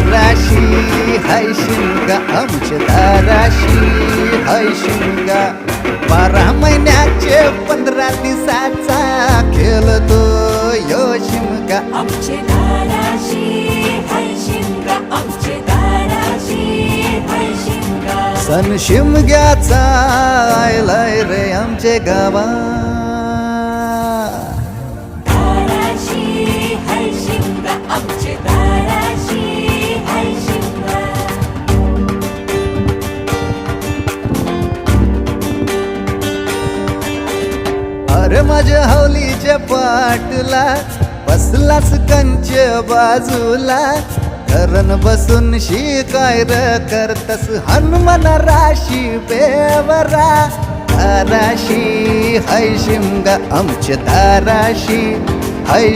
दाराशी हाय शिमगा आमच्या दाराशी हाय शिमगा बारा महिन्याचे पंधरा दिवसाचा खेळतो यो शिमगा आमचे हाय हाय सण शिमग्याचा आयलाय रे आमचे गावा अरे माझ्या हौलीच्या पाटला बसलास कंच बाजूला. धरण बसून शिकाय र करतस हनुमान राशी बेवरा. दाराशी हाय शिमगा आमच्या दाराशी हाय